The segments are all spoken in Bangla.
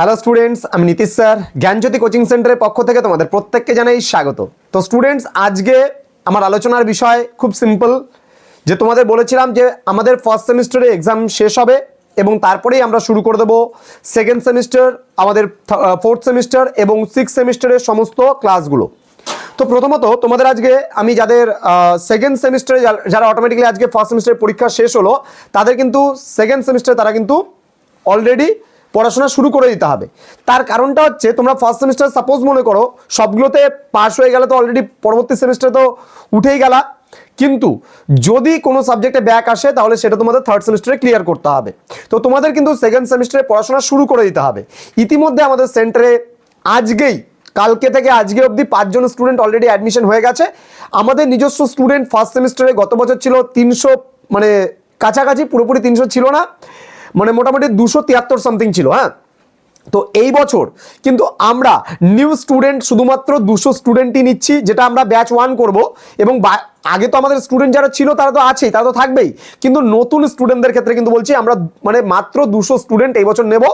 হ্যালো স্টুডেন্টস আমি নীতিশ স্যার জ্ঞানজ্যোতি কোচিং সেন্টারের পক্ষ থেকে তোমাদের প্রত্যেককে জানাই স্বাগত। তো স্টুডেন্টস আজকে আমার আলোচনার বিষয় খুব সিম্পল যে তোমাদের বলেছিলাম যে আমাদের ফার্স্ট সেমিস্টারে এক্সাম শেষ হবে এবং তারপরেই আমরা শুরু করে দেবো সেকেন্ড সেমিস্টার আমাদের ফোর্থ সেমিস্টার এবং সিক্স সেমিস্টারের সমস্ত ক্লাসগুলো তো, প্রথমত তোমাদের আজকে আমি যাদের সেকেন্ড সেমিস্টারে যারা অটোমেটিক্যালি আজকে ফার্স্ট সেমিস্টারের পরীক্ষা শেষ হলো, তাদের কিন্তু সেকেন্ড সেমিস্টারে তারা কিন্তু অলরেডি পড়াশোনা শুরু করে দিতে হবে। তার কারণটা হচ্ছে, তোমরা ফার্স্ট সেমিস্টার সাপোজ মনে করো, সবগুলোতে পাস হয়ে গেলে তো অলরেডি পরবর্তী সেমিস্টারে তো উঠেই গেলা। কিন্তু যদি কোনো সাবজেক্টে ব্যাক আসে, তাহলে সেটা তোমাদের থার্ড সেমিস্টারে ক্লিয়ার করতে হবে। তো তোমাদের কিন্তু সেকেন্ড সেমিস্টারে পড়াশোনা শুরু করে দিতে হবে। ইতিমধ্যে আমাদের সেন্টারে আজকেই, কালকে থেকে আজকে অবধি পাঁচজন স্টুডেন্ট অলরেডি অ্যাডমিশন হয়ে গেছে। আমাদের নিজস্ব স্টুডেন্ট ফার্স্ট সেমিস্টারে গত বছর ছিল তিনশো মানে কাছাকাছি, পুরোপুরি তিনশো ছিল না। মানে মোটামুটি দুশো তিয়াত্তর সামথিং ছিল হ্যাঁ? তো এই বছর কিন্তু আমরা নিউ স্টুডেন্ট শুধুমাত্র দুশো স্টুডেন্টই নিচ্ছি, যেটা আমরা ব্যাচ ওয়ান করব এবং আগে তো আমাদের স্টুডেন্ট যারা ছিল, তারা তো আছেই, তারা তো থাকবেই। কিন্তু নতুন স্টুডেন্টদের ক্ষেত্রে কিন্তু বলছি, আমরা মানে মাত্র দুশো স্টুডেন্ট এই বছর নেব।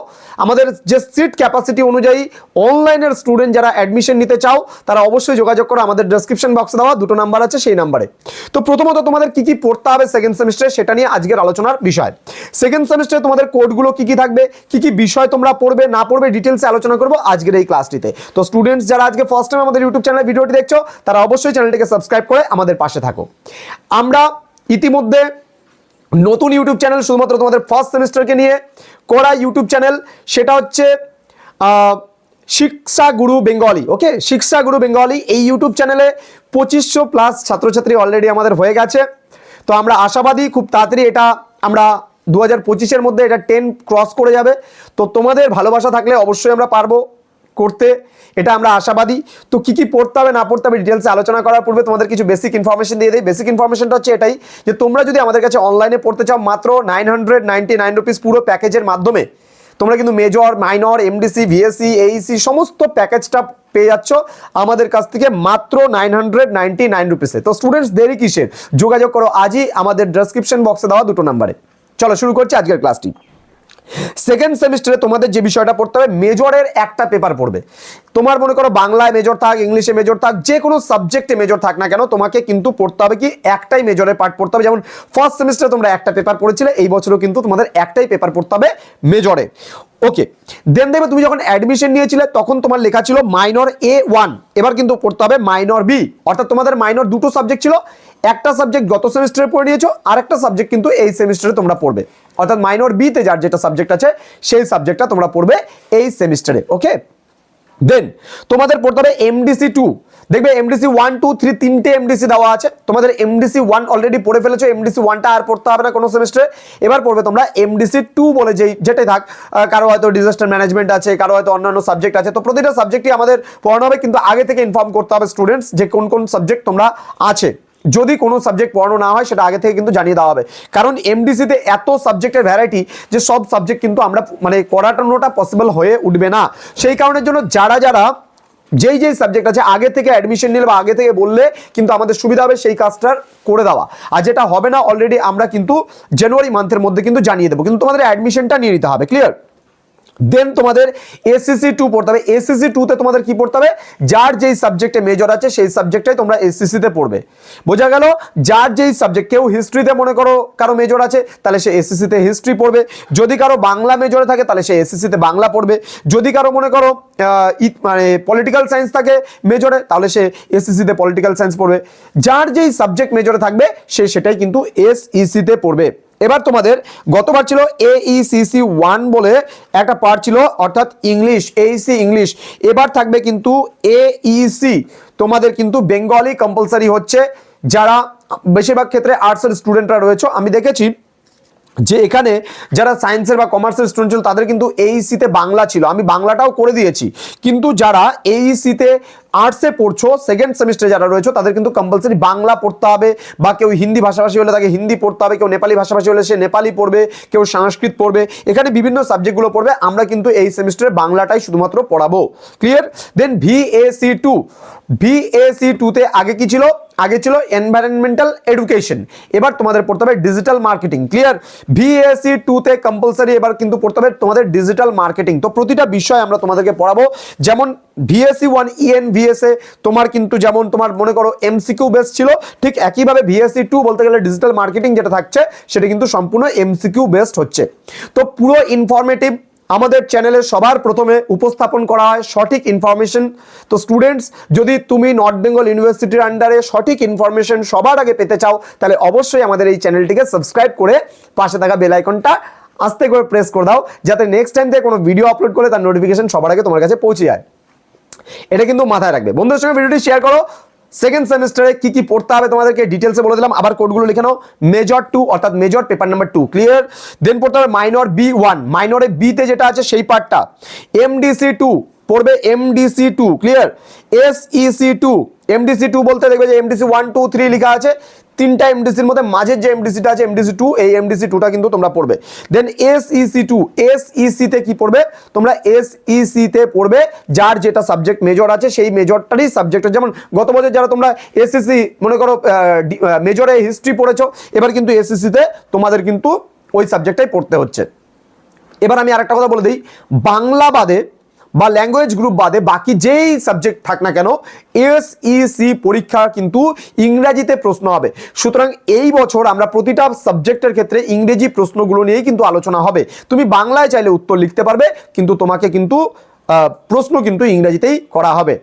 আমাদের যে সিট ক্যাপাসিটি অনুযায়ী অনলাইনের স্টুডেন্ট যারা অ্যাডমিশন নিতে চাও, তারা অবশ্যই যোগাযোগ করো, আমাদের ডেসক্রিপশন বক্সে দেওয়া, দুটো নাম্বার আছে সেই নাম্বারে তো প্রথমত তোমাদের কি কি পড়তে হবে সেকেন্ড সেমিস্টারে সেটা নিয়ে আজকের আলোচনার বিষয়। সেকেন্ড সেমিস্টারে তোমাদের কোডগুলো কি কি থাকবে, কি কি বিষয় তোমরা পড়বে, না পড়বে ডিটেলসে আলোচনা করব আজকের এই ক্লাসটিতে তো স্টুডেন্টস যারা আজকে ফার্স্ট টাইম আমাদের ইউটিউব চ্যানেলে ভিডিওটি দেখছ, তারা অবশ্যই চ্যানেলটিকে সাবস্ক্রাইব করে আমাদের পাশে থাকো। আমরা ইতিমধ্যে নতুন ইউটিউব চ্যানেল শুধুমাত্র তোমাদের ফার্স্ট সেমিস্টারকে নিয়ে করা ইউটিউব চ্যানেল সেটা হচ্ছে শিক্ষা গুরু বেঙ্গলি ওকে শিক্ষা গুরু বেঙ্গলি, এই ইউটিউব চ্যানেলে পঁচিশশো প্লাস ছাত্রছাত্রী অলরেডি আমাদের হয়ে গেছে। তো আমরা আশাবাদী খুব তাড়াতাড়ি এটা আমরা দু হাজার পঁচিশের মধ্যে এটা টেন ক্রস করে যাবে। তো তোমাদের ভালোবাসা থাকলে অবশ্যই আমরা পারব। করতে, এটা আমরা আশাবাদী। তো কি কি পড়তে হবে, না পড়তে হবে ডিটেলসে আলোচনা করার পূর্বে তোমাদের কিছু বেসিক ইনফরমেশন দিয়ে দিই। বেসিক ইনফরমেশনটা হচ্ছে এটাই যে তোমরা যদি আমাদের কাছে অনলাইনে পড়তে চাও মাত্র nine hundred ninety nine rupees পুরো প্যাকেজের মাধ্যমে, তোমরা কিন্তু major minor MDC VSC AEC সমস্ত প্যাকেজটা পেয়ে যাচ্ছ আমাদের কাছ থেকে মাত্র নাইন হান্ড্রেড নাইনটি নাইন রুপিসে তো স্টুডেন্টস দেরি কিসের? যোগাযোগ করো আজই আমাদের ডেসক্রিপশন বক্সে দেওয়া দুটো নাম্বারে চলো শুরু করছি আজকের ক্লাসটি সেকেন্ড সেমিস্টারে তোমাদের যে বিষয়টা পড়তে হবে মেজরের একটা পেপার পড়বে। তোমার মনে করো বাংলায় মেজর থাক ইংলিশে মেজর থাক, যে কোনো সাবজেক্টে মেজর থাক না কেন, তোমাকে কিন্তু পড়তে হবে কি একটাই মেজরের পার্ট পড়তে হবে। যেমন ফার্স্ট সেমিস্টারে তোমরা একটা পেপার পড়েছিলে, এই বছরও কিন্তু তোমাদের একটাই পেপার পড়তে হবে মেজরে ওকে দেন দেবে তুমি যখন অ্যাডমিশন নিয়েছিলে, তখন তোমার লেখা ছিল মাইনর এ ওয়ান এবার কিন্তু পড়তে হবে মাইনর বি অর্থাৎ তোমাদের মাইনর দুটো সাবজেক্ট ছিল। একটা সাবজেক্ট গত সেমিস্টারে পড়ে নিয়েছো, আর একটা সাবজেক্ট কিন্তু এই সেমিস্টারে তোমরা পড়বে। অর্থাৎ মাইনর বিতে যার যেটা সাবজেক্ট আছে, সেই সাবজেক্টটা তোমরা পড়বে এই সেমিস্টারে ওকে দেন তোমাদের পড়তে হবে এমডিসি টু দেখবে এমডিসি ওয়ান টু থ্রি তিনটে এমডিসি দেওয়া আছে। তোমাদের এমডিসি ওয়ান অলরেডি পড়ে ফেলেছো এমডিসি ওয়ানটা আর পড়তে হবে না কোনো সেমিস্টারে এবার পড়বে তোমরা এমডিসি টু বলে যেই, যেটাই থাক কারও হয়তো ডিজাস্টার ম্যানেজমেন্ট আছে, কারও হয়তো অন্যান্য সাবজেক্ট আছে। তো প্রতিটা সাবজেক্টই আমাদের পড়ানো হবে, কিন্তু আগে থেকে ইনফর্ম করতে হবে স্টুডেন্টস যে কোন কোন সাবজেক্ট তোমরা আছে। যদি কোনো সাবজেক্ট পড়ানো না হয়, সেটা আগে থেকে কিন্তু জানিয়ে দেওয়া হবে। কারণ এমডিসিতে এত সাবজেক্টের ভ্যারাইটি যে সব সাবজেক্ট কিন্তু আমরা মানে করাটানোটা পসিবল হয়ে উঠবে না। সেই কারণের জন্য যারা যারা যেই যেই সাবজেক্ট আছে, আগে থেকে অ্যাডমিশন নিলে বা আগে থেকে বললে কিন্তু আমাদের সুবিধা হবে সেই কাজটার করে দেওয়া। আর যেটা হবে না অলরেডি আমরা কিন্তু জানুয়ারি মান্থের মধ্যে কিন্তু জানিয়ে দেবো। কিন্তু তোমাদের অ্যাডমিশনটা নিয়ে নিতে হবে ক্লিয়ার দেন তোমাদের এসসিসি টু পড়তে হবে। এসসিসি টুতে তোমাদের কি পড়তে হবে? যার যেই সাবজেক্টে মেজর আছে, সেই সাবজেক্টটাই তোমরা এসসিসিতে পড়বে। বোঝা গেল? যার যেই সাবজেক্ট কেউ হিস্ট্রিতে মনে করো কারও মেজর আছে, তাহলে সে এসসিসিতে হিস্ট্রি পড়বে। যদি কারও বাংলা মেজরে থাকে, তাহলে সে এসসিসিতে বাংলা পড়বে। যদি কারও মনে করো মানে পলিটিক্যাল সায়েন্স থাকে মেজরে তাহলে সে এসসিসিতে পলিটিক্যাল সায়েন্স পড়বে। যার যেই সাবজেক্ট মেজরে থাকবে, সে সেটাই কিন্তু এসইসিতে পড়বে। এবার তোমাদের গতবার ছিল এইসিসি ওয়ান বলে একটা পার্ট ছিল, অর্থাৎ ইংলিশ এইসি ইংলিশ এবার থাকবে কিন্তু এইসি তোমাদের কিন্তু বেঙ্গলি কম্পালসারি হচ্ছে। যারা বেশিরভাগ ক্ষেত্রে আর্টসের স্টুডেন্টরা রয়েছে, আমি দেখেছি যে এখানে যারা সায়েন্সের বা কমার্সের স্টুডেন্ট ছিল, তাদের কিন্তু এইসিতে বাংলা ছিল। আমি বাংলাটাও করে দিয়েছি। কিন্তু যারা এইসিতে আর্টসে পড়ছো সেকেন্ড সেমিস্টারে যারা রয়েছে, তাদের কিন্তু কম্পালসারি বাংলা পড়তে হবে বা কেউ হিন্দি ভাষাভাষী হলে তাকে হিন্দি পড়তে হবে, কেউ নেপালি ভাষাভাষী হলে সে নেপালি পড়বে, কেউ সংস্কৃত পড়বে। এখানে বিভিন্ন সাবজেক্টগুলো পড়বে। আমরা কিন্তু এই সেমিস্টারে বাংলাটাই শুধুমাত্র পড়াবো। ক্লিয়ার দেন ভিএসি টু ভিএসি টুতে আগে কি ছিল? আগে ছিল এনভায়রনমেন্টাল এডুকেশন এবার তোমাদের পড়তে হবে ডিজিটাল মার্কেটিং ক্লিয়ার ভিএসি টুতে কম্পালসারি এবার কিন্তু পড়তে হবে তোমাদের ডিজিটাল মার্কেটিং তো প্রতিটা বিষয় আমরা তোমাদেরকে পড়াবো। যেমন ভিএসি ওয়ান ইএন ভিএসএ তোমার কিন্তু যেমন তোমার মনে করো এমসিকিউ বেস ছিল, ঠিক একইভাবে ভিএসি টু বলতে গেলে ডিজিটাল মার্কেটিং যেটা থাকছে, সেটা কিন্তু সম্পূর্ণ এমসিকিউ বেসড হচ্ছে। তো পুরো ইনফরমেটিভ আমাদের চ্যানেলে সবার প্রথমে উপস্থাপন করা হয় সঠিক ইনফরমেশন তো স্টুডেন্টস যদি তুমি নর্থ বেঙ্গল ইউনিভার্সিটির আন্ডারে সঠিক ইনফরমেশন সবার আগে পেতে চাও, তাহলে অবশ্যই আমাদের এই চ্যানেলটিকে সাবস্ক্রাইব করে পাশে থাকা বেল আইকনটা আস্তে করে প্রেস করে দাও, যাতে নেক্সট টাইম থেকে কোনো ভিডিও আপলোড করে তার নোটিফিকেশন সবার আগে তোমার কাছে পৌঁছে যায়। এটা কিন্তু মাথায় রাখবে। বন্ধুদের সঙ্গে ভিডিওটি শেয়ার করো। সেকেন্ড সেমিস্টারে কি কি পড়তে হবে তোমাদেরকে ডিটেলসে বলে দিলাম। আবার কোডগুলো লিখে নাও। মেজর টু অর্থাৎ major paper number two clear then পড়তে হবে মাইনর বি ওয়ান মাইনরে বিতে যেটা আছে, সেই পার্টটা এমডিসি টু পড়বে MDC two clear SEC two MDC two বলতে দেখবে যে এমডিসি ওয়ান টু থ্রি লেখা আছে। তিনটা এমডিসির মধ্যে মাঝের যে এমডিসিটা আছে এমডিসি টু এই এমডিসি টুটা কিন্তু তোমরা পড়বে। দেন এসইসি টু এসইসিতে কি পড়বে? তোমরা এসইসিতে পড়বে, যার যেটা সাবজেক্ট মেজর আছে, সেই মেজরটারই সাবজেক্ট যেমন গত বছর যারা তোমরা এসএসসি মনে করো মেজরে হিস্ট্রি পড়েছো, এবার কিন্তু এসএসসিতে তোমাদের কিন্তু ওই সাবজেক্টটাই পড়তে হচ্ছে। এবার আমি আরেকটা কথা বলে দিই, বাংলা বাদে বা ল্যাঙ্গুয়েজ গ্রুপ বাদে বাকি যেই সাবজেক্ট থাক না কেন এস এসইসি পরীক্ষা কিন্তু ইংরাজিতে প্রশ্ন হবে। সুতরাং এই বছর আমরা প্রতিটা সাবজেক্টের ক্ষেত্রে ইংরেজি প্রশ্নগুলো নিয়েই কিন্তু আলোচনা হবে। তুমি বাংলায় চাইলে উত্তর লিখতে পারবে, কিন্তু তোমাকে কিন্তু প্রশ্ন কিন্তু ইংরেজিতেই করা হবে।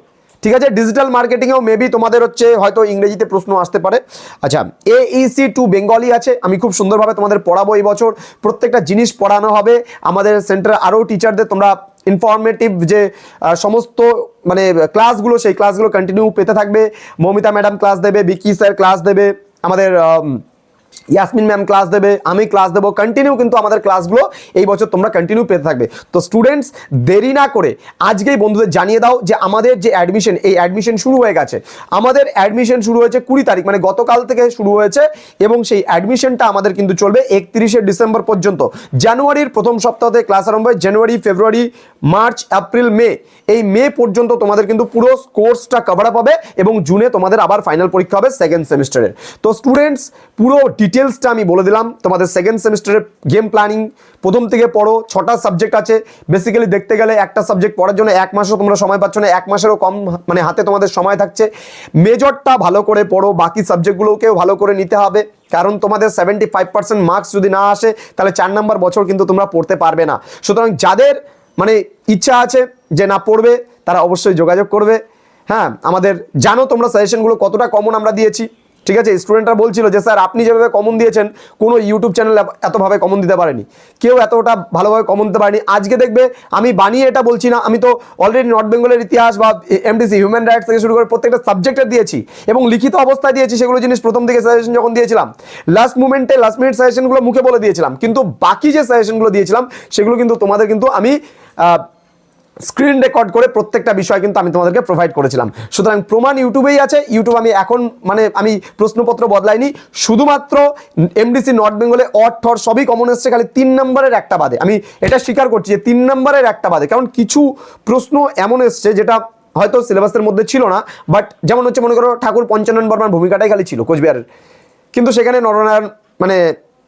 ঠিক আছে? ডিজিটাল মার্কেটিংয়েও মেবি তোমাদের হচ্ছে হয়তো ইংরেজিতে প্রশ্ন আসতে পারে। আচ্ছা এইসি টু বেঙ্গলি আছে। আমি খুব সুন্দরভাবে তোমাদের পড়াবো এই বছর। প্রত্যেকটা জিনিস পড়ানো হবে। আমাদের সেন্টারে আরও টিচারদের তোমরা ইনফরমেটিভ যে সমস্ত মানে ক্লাসগুলো সেই ক্লাসগুলো কন্টিনিউ পেতে থাকবে। মমিতা ম্যাডাম ক্লাস দেবে বিকি স্যার ক্লাস দেবে। আমাদের আম, ইয়াসমিন ম্যাম ক্লাস দেবে, আমি ক্লাস দেবো কন্টিনিউ কিন্তু আমাদের ক্লাসগুলো এই বছর তোমরা কন্টিনিউ পেতে থাকবে। তো স্টুডেন্টস দেরি না করে আজকেই বন্ধুদের জানিয়ে দাও যে আমাদের যে অ্যাডমিশন এই অ্যাডমিশন শুরু হয়ে গেছে। আমাদের অ্যাডমিশন শুরু হয়েছে কুড়ি তারিখ মানে গতকাল থেকে শুরু হয়েছে এবং সেই অ্যাডমিশনটা আমাদের কিন্তু চলবে একত্রিশে ডিসেম্বর পর্যন্ত। জানুয়ারির প্রথম সপ্তাহতে ক্লাস আরম্ভ হয়, জানুয়ারি, ফেব্রুয়ারি, মার্চ, এপ্রিল, মে। এই মে পর্যন্ত তোমাদের কিন্তু পুরো কোর্সটা কভার আপ হবে এবং জুনে তোমাদের আবার ফাইনাল পরীক্ষা হবে সেকেন্ড সেমিস্টারের তো স্টুডেন্টস পুরো ডিটেলসটা আমি বলে দিলাম। তোমাদের সেকেন্ড সেমিস্টারের গেম প্ল্যানিং প্রথম থেকে পড়ো, ছটা সাবজেক্ট আছে। বেসিক্যালি দেখতে গেলে একটা সাবজেক্ট পড়ার জন্য এক মাসও তোমরা সময় পাচ্ছ না, এক মাসেরও কম মানে হাতে তোমাদের সময় থাকছে। মেজরটা ভালো করে পড়ো, বাকি সাবজেক্টগুলোকেও ভালো করে নিতে হবে। কারণ তোমাদের সেভেন্টি ফাইভ পার্সেন্ট মার্কস যদি না আসে, তাহলে চার নম্বর বছর কিন্তু তোমরা পড়তে পারবে না। সুতরাং যাদের মানে ইচ্ছা আছে যে না পড়বে, তারা অবশ্যই যোগাযোগ করবে। হ্যাঁ আমাদের জানো তোমরা সাজেশনগুলো কতটা কমন আমরা দিয়েছি। ঠিক আছে স্টুডেন্টরা বলছিল যে, স্যার, আপনি যেভাবে কমন দিয়েছেন, কোনো ইউটিউব চ্যানেল এতভাবে কমন দিতে পারেনি। কেউ এতটা ভালোভাবে কমন দিতে পারেনি। আজকে দেখবে, আমি বানিয়ে এটা বলছি না, আমি তো অলরেডি নর্থ বেঙ্গলের ইতিহাস বা এমডিসি হিউম্যান রাইটস থেকে শুরু করে প্রত্যেকটা সাবজেক্টে দিয়েছি এবং লিখিত অবস্থায় দিয়েছি সেগুলো জিনিস প্রথম থেকে সাজেশন যখন দিয়েছিলাম লাস্ট মুমেন্টে লাস্ট মিনিট সাজেশনগুলো মুখে বলে দিয়েছিলাম। কিন্তু বাকি যে সাজেশনগুলো দিয়েছিলাম, সেগুলো কিন্তু তোমাদের কিন্তু আমি স্ক্রিন রেকর্ড করে প্রত্যেকটা বিষয় কিন্তু আমি তোমাদেরকে প্রোভাইড করেছিলাম। সুতরাং প্রমাণ ইউটিউবেই আছে, ইউটিউব আমি এখন মানে আমি প্রশ্নপত্র বদলাইনি, শুধুমাত্র এমডিসি নর্থ বেঙ্গলে অট ঠর সবই কমন এসছে, খালি তিন নম্বরের একটা বাদে। আমি এটা স্বীকার করছি যে তিন নম্বরের একটা বাদে, কারণ কিছু প্রশ্ন এমন এসছে যেটা হয়তো সিলেবাসের মধ্যে ছিল না বাট যেমন হচ্ছে মনে করো ঠাকুর পঞ্চানন বর্মার ভূমিকাটাই খালি ছিল কোচবিহারের। কিন্তু সেখানে নরনারায়ণ মানে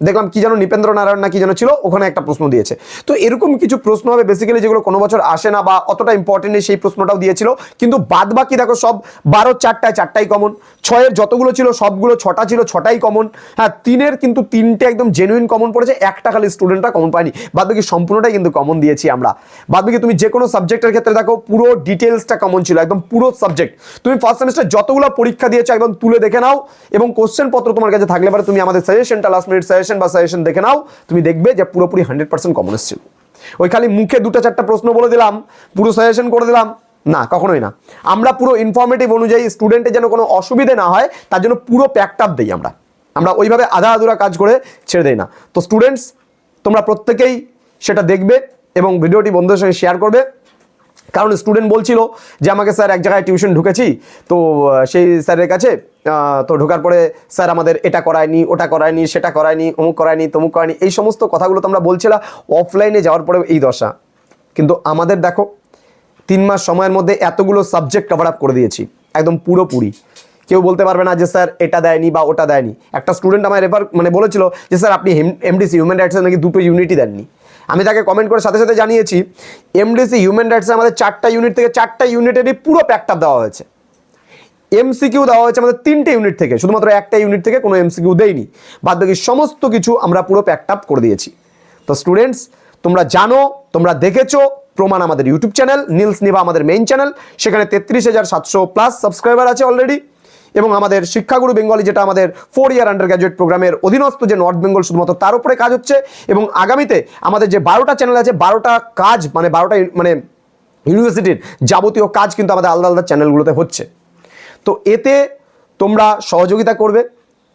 দেখলাম কি যেন নিপেন্দ্র নারায়ণ না কি যেন ছিল, ওখানে একটা প্রশ্ন দিয়েছে। তো এরকম কিছু প্রশ্ন হবে বেসিক্যালি যেগুলো কোনো বছর আসে না বা অতটা ইম্পর্টেন্ট সেই প্রশ্নটাও দিয়েছিল। কিন্তু বাদ বাকি দেখো সব বারো চারটায় চারটাই কমন ছয়ের যতগুলো ছিল, সবগুলো ছটা ছিল, ছটাই কমন হ্যাঁ তিনের কিন্তু তিনটে একদম জেনুইন কমন পড়েছে, একটা খালি স্টুডেন্টরা কমন পায়নি। বাদ বাকি সম্পূর্ণটাই কিন্তু কমন দিয়েছি আমরা। বাদ বাকি তুমি যে কোনো সাবজেক্টের ক্ষেত্রে দেখো, পুরো ডিটেলসটা কমন ছিল, একদম পুরো সাবজেক্ট তুমি ফার্স্ট সেমিস্টার যতগুলো পরীক্ষা দিয়েছ, একদম তুলে দেখে নাও এবং কোশ্চেন পত্র তোমার কাছে থাকলে পরে তুমি আমাদের সাজেশনটা লাস্ট মিনিট সাজেশন বা সাজেশন দেখে নাও। তুমি দেখবে যে পুরোপুরি হান্ড্রেড পার্সেন্ট কমন এসেছিল। ওই খালি মুখে দুটো চারটা প্রশ্ন বলে দিলাম, পুরো সাজেশন করে দিলাম। না, কখনোই না। আমরা পুরো ইনফরমেটিভ অনুযায়ী স্টুডেন্টের যেন কোনো অসুবিধে না হয়, তার জন্য পুরো প্যাকড আপ দিই আমরা। আমরা ওইভাবে আধা আধুরা কাজ করে ছেড়ে দেই না। তো স্টুডেন্টস তোমরা প্রত্যেকেই সেটা দেখবে এবং ভিডিওটি বন্ধুদের সঙ্গে শেয়ার করবে। কারণ স্টুডেন্ট বলছিল যে, আমাকে স্যার এক জায়গায় টিউশন ঢুকেছি। তো সেই স্যারের কাছে তো ঢোকার পরে, স্যার, আমাদের এটা করায়নি, ওটা করায়নি, সেটা করায়নি, অমুক করায়নি, তমুক করায়নি, এই সমস্ত কথাগুলো তো আমরা বলছিলাম অফলাইনে যাওয়ার পরে এই দশা। কিন্তু আমাদের দেখো, তিন মাস সময়ের মধ্যে এতগুলো সাবজেক্ট কভার আপ করে দিয়েছি, একদম পুরোপুরি। কেউ বলতে পারবে না যে, স্যার, এটা দেয়নি বা ওটা দেয়নি। একটা স্টুডেন্ট আমায় রেফার মানে বলেছিল যে, স্যার, আপনি এমডিসি হিউম্যান রাইটসের নাকি দুটো ইউনিটই দেননি? আমি তাকে কমেন্ট করে সাথে সাথে জানিয়েছি এমডিসি হিউম্যান রাইটসে আমাদের চারটা ইউনিট থেকে চারটা ইউনিটেরই পুরো প্যাকটা দেওয়া হয়েছে। এমসিকিউ দেওয়া হয়েছে আমাদের তিনটে ইউনিট থেকে। শুধুমাত্র একটা ইউনিট থেকে কোনো এমসিকিউ দেয়নি। বাদ বাকি সমস্ত কিছু আমরা পুরো প্যাকড আপ করে দিয়েছি। তো স্টুডেন্টস তোমরা জানো, তোমরা দেখেছ, প্রমাণ আমাদের ইউটিউব চ্যানেল নীলস নিভা আমাদের মেইন চ্যানেল সেখানে তেত্রিশ হাজার সাতশো প্লাস সাবস্ক্রাইবার আছে অলরেডি এবং আমাদের শিক্ষাগুরু বেঙ্গলি যেটা আমাদের ফোর ইয়ার আন্ডার গ্র্যাজুয়েট প্রোগ্রামের অধীনস্থ যে নর্থ বেঙ্গল শুধুমাত্র তার উপরে কাজ হচ্ছে। এবং আগামীতে আমাদের যে বারোটা চ্যানেল আছে, বারোটা কাজ মানে বারোটা মানে ইউনিভার্সিটির যাবতীয় কাজ কিন্তু আমাদের আলাদা আলাদা চ্যানেলগুলোতে হচ্ছে। তো এতে তোমরা সহযোগিতা করবে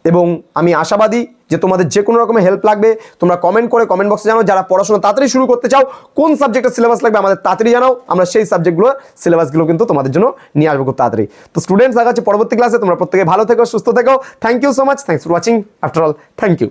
এবং আমি আশাবাদী যে তোমাদের যে কোনো রকমের হেল্প লাগবে। তোমরা কমেন্ট করে কমেন্ট বক্সে জানাও। যারা পড়াশোনা তাড়াতাড়ি শুরু করতে চাও, কোন সাবজেক্টের সিলেবাস লাগবে আমাদের তাড়াতাড়ি জানাও। আমরা সেই সাবজেক্টগুলো সিলেবাসগুলো কিন্তু তোমাদের জন্য নিয়ে আসব খুব তাড়াতাড়ি। তো স্টুডেন্টস হচ্ছে পরবর্তী ক্লাসে তোমরা প্রত্যেকে ভালো থেকো, সুস্থ থেকো। Thank you so much thanks for watching after all thank you